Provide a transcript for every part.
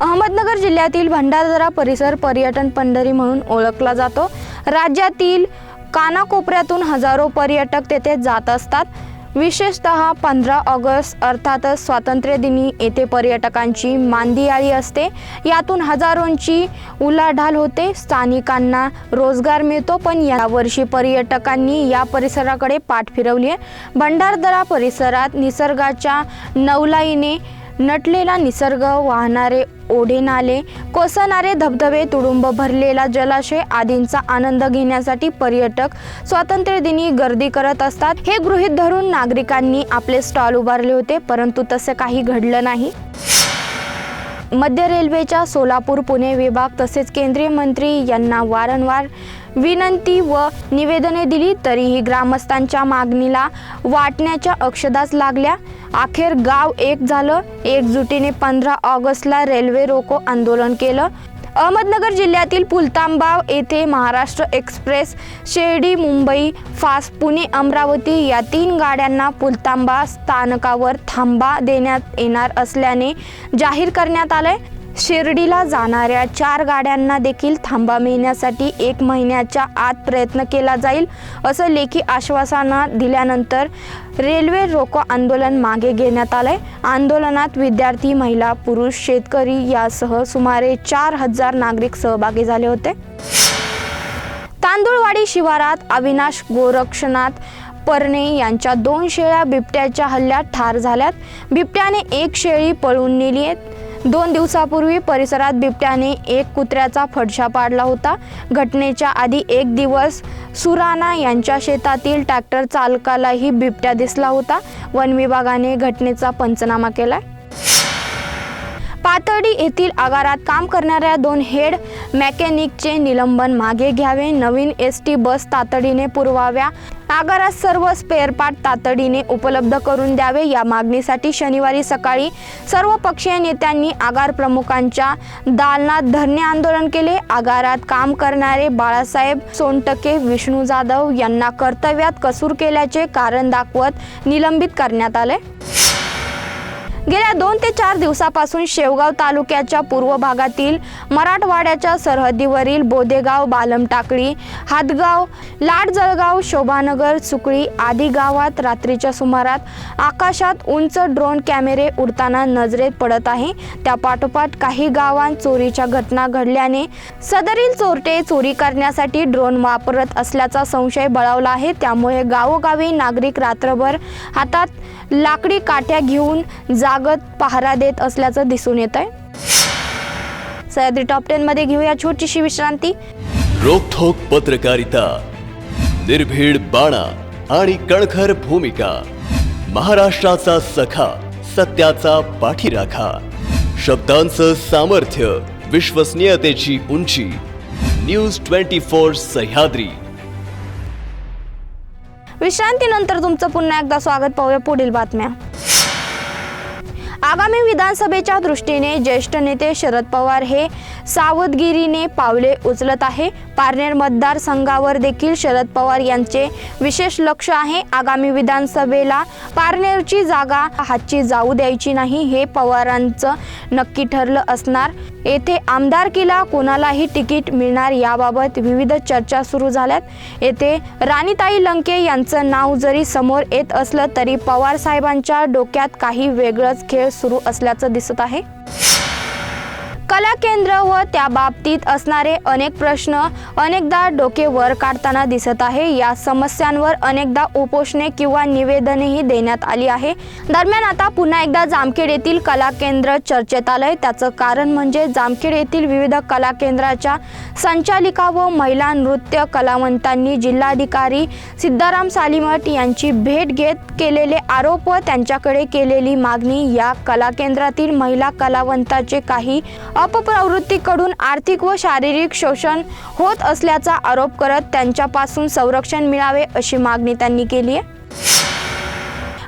अहमदनगर जिल्ह्यातील भंडारदरा परिसर पर्यटन पंढरी म्हणून ओळखला जातो. राज्यातील कानाकोपऱ्यातून हजारो पर्यटक तेथे जात असतात. विशेषतः पंधरा ऑगस्ट अर्थातच स्वातंत्र्यदिनी येथे पर्यटकांची मांदियाळी असते. यातून हजारोंची उलाढाल होते. स्थानिकांना रोजगार मिळतो पण यावर्षी पर्यटकांनी या परिसराकडे पाठ फिरवली आहे. भंडारदरा परिसरात निसर्गाच्या नवलाईने नटलेला निसर्ग वाहणारे ओढे नाले कोसणारे धबधबे तुडुंब भरलेला जलाशय आदींचा आनंद घेण्यासाठी पर्यटक स्वातंत्र्यदिनी गर्दी करत असतात. हे गृहीत धरून नागरिकांनी आपले स्टॉल उभारले होते परंतु तसं काही घडलं नाही. मध्य रेल्वेच्या सोलापूर पुणे विभाग तसेच केंद्रीय मंत्री यांना वारंवार विनंती व निवेदने दिली तरीही ग्रामस्थांच्या मागणीला वाटण्याच्या अक्षदास लागल्या. अखेर गाव एक झालं. एकजुटीने पंधरा ऑगस्टला रेल्वे रोको आंदोलन केलं. अहमदनगर जिल्ह्यातील पुलतांबाव येथे महाराष्ट्र एक्सप्रेस शिर्डी मुंबई फास्ट पुणे अमरावती या तीन गाड्यांना पुलतांबा स्थानकावर थांबा देण्यात येणार असल्याने जाहीर करण्यात आलंय. शिर्डीला जाणाऱ्या चार गाड्यांना देखील थांबा मिळण्यासाठी एक महिन्याच्या आत प्रयत्न केला जाईल असं लेखी आश्वासना दिल्यानंतर रेल्वे रोको आंदोलन मागे घेण्यात आलंय. आंदोलनात विद्यार्थी महिला पुरुष शेतकरी यासह सुमारे चार हजार नागरिक सहभागी झाले होते. तांदूळवाडी शिवारात अविनाश गोरक्षनाथ परणे यांच्या दोन शेळ्या बिबट्याच्या हल्ल्यात ठार झाल्यात. बिबट्याने एक शेळी पळून नेली आहे. दोन दिवसापूर्वी परिसरात बिबट्याने एक कुत्र्याचा फडशा पाडला होता. घटनेच्या आधी एक दिवस सुराणा यांच्या शेतातील ट्रॅक्टर चालकालाही बिबट्या दिसला होता. वन विभागाने घटनेचा पंचनामा केला पातळी येथील आगारात काम करणाऱ्या दोन हेड मेकॅनिकचे निलंबन मागे घ्यावे. नवीन एस टी बस तातडीने पुरवाव्या. आगारात सर्व स्पेअरपार्ट तातडीने उपलब्ध करून द्यावे. या मागणीसाठी शनिवारी सकाळी सर्व पक्षीय नेत्यांनी आगार प्रमुखांच्या दालनात धरणे आंदोलन केले. आगारात काम करणारे बाळासाहेब सोनटके विष्णू जाधव यांना कर्तव्यात कसूर केल्याचे कारण दाखवत निलंबित करण्यात आले. गेल्या दोन ते चार दिवसापासून शेवगाव तालुक्याच्या पूर्व भागातील मराठवाड्याच्या सरहद्दीवरील बोदेगाव बालमटाकळी हातगाव लाडजळगाव शोभानगर सुकळी आदी गावात रात्रीच्या सुमारात आकाशात उंच ड्रोन कॅमेरे उडताना नजरेत पडत आहे. त्या पाठोपाठ काही गावांत चोरीच्या घटना घडल्याने सदरील चोरटे चोरी करण्यासाठी ड्रोन वापरत असल्याचा संशय बळावला आहे. त्यामुळे गावोगावी नागरिक रात्रभर हातात लाकडी काठ्या घेऊन जागत पहारा देत असल्याचं दिसून येत आहे सह्याद्री टॉप टेन मध्ये घेऊया छोटीशी विश्रांती. रोखोक पत्रकारिता निर्भीड बाणा आणि कणखर भूमिका महाराष्ट्राचा सखा सत्याचा पाठीराखा शब्दांचं सामर्थ्य विश्वसनीयतेची उंची न्यूज ट्वेंटी फोर सह्याद्री. विश्रांतीनंतर तुमचं पुन्हा एकदा स्वागत पाहूया पुढील बातम्या. आगामी विधानसभेच्या दृष्टीने ज्येष्ठ नेते शरद पवार हे सावधगिरीने पावले उचलत आहे. पारनेर मतदारसंघावर देखील शरद पवार यांचे विशेष लक्ष आहे. आगामी विधानसभेला पारनेरची जागा हातची जाऊ द्यायची नाही हे पवारांचं नक्की ठरलं असणार. येथे आमदारकीला कोणालाही तिकीट मिळणार याबाबत विविध चर्चा सुरू झाल्यात. येथे राणीताई लंके यांचं नाव जरी समोर येत असलं तरी पवार साहेबांच्या डोक्यात काही वेगळंच खेळ सुरू असल्याचं दिसत आहे. कला केंद्र व त्या बाबतीत असणारे अनेक प्रश्न अनेकदा डोके वर काढताना दिसत आहे. या समस्यांवर अनेकदा उपोषणे किंवा निवेदनेही देण्यात आली आहे. दरम्यान आता पुन्हा एकदा जामखेड येथील कला केंद्र चर्चेत आलंय. त्याचं कारण म्हणजे जामखेड येथील विविध कला केंद्राच्या संचालिका व महिला नृत्य कलावंतांनी जिल्हाधिकारी सिद्धाराम सालीमठ यांची भेट घेत केलेले आरोप व त्यांच्याकडे केलेली मागणी या कला केंद्रातील महिला कलावंताचे काही अपप्रवृत्तीकडून आर्थिक व शारीरिक शोषण होत असल्याचा आरोप करत त्यांच्यापासून संरक्षण मिळावे अशी मागणी त्यांनी केली आहे.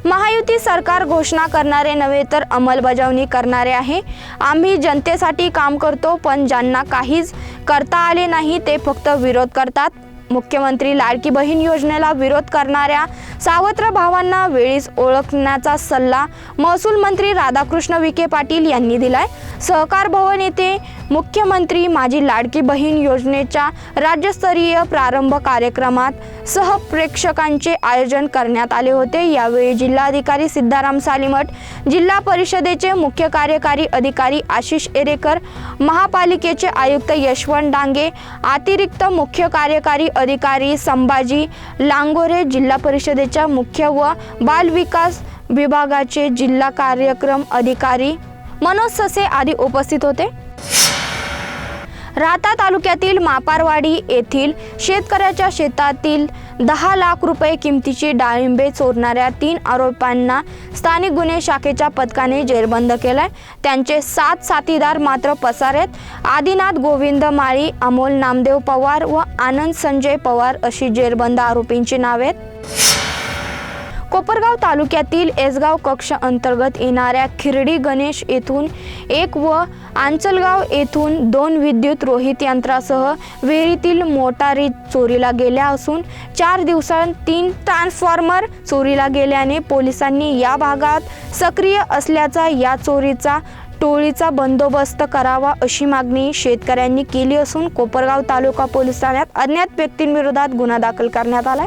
महायुती सरकार घोषणा करणारे नव्हे तर अंमलबजावणी करणारे आहे. आम्ही जनतेसाठी काम करतो पण ज्यांना काहीच करता आले नाही ते फक्त विरोध करतात. मुख्यमंत्री लाडकी बहीण योजनेला विरोध करणाऱ्या सावत्र भावांना वेळीच ओळखण्याचा सल्ला महसूल मंत्री राधाकृष्ण विखे पाटील यांनी दिलाय. सहकार भवन येथे मुख्यमंत्री माझी लाडकी बहीण योजनेच्या राज्यस्तरीय प्रारंभ कार्यक्रमात सहप्रेक्षकांचे आयोजन करण्यात आले होते. यावेळी जिल्हाधिकारी सिद्धाराम सालीमठ जिल्हा परिषदेचे मुख्य कार्यकारी अधिकारी आशिष एरेकर महापालिकेचे आयुक्त यशवंत डांगे अतिरिक्त मुख्य कार्यकारी अधिकारी संभाजी लांगोरे जिल्हा परिषदेच्या मुख्य व बाल विकास विभागाचे जिल्हा कार्यक्रम अधिकारी मनोज ससे आदी उपस्थित होते. राहता तालुक्यातील मापारवाडी येथील शेतकऱ्याच्या शेतातील दहा लाख रुपये किमतीची डाळिंबे चोरणाऱ्या तीन आरोपांना स्थानिक गुन्हे शाखेच्या पथकाने जेरबंद केलाय. त्यांचे सात साथीदार मात्र पसार आहेत. आदिनाथ गोविंद माळी अमोल नामदेव पवार व आनंद संजय पवार अशी जेरबंद आरोपींची नावे आहेत. कोपरगाव तालुक्यातील एसगाव कक्ष अंतर्गत येणाऱ्या खिरडी गणेश येथून एक व आंचलगाव येथून दोन विद्युत रोहित यंत्रासह विहिरीतील मोटारी चोरीला गेल्या असून चार दिवसांत तीन ट्रान्सफॉर्मर चोरीला गेल्याने पोलिसांनी या भागात सक्रिय असल्याचा या चोरीचा टोळीचा बंदोबस्त करावा अशी मागणी शेतकऱ्यांनी केली असून कोपरगाव तालुका पोलीस ठाण्यात अज्ञात व्यक्तींविरोधात गुन्हा दाखल करण्यात आलाय.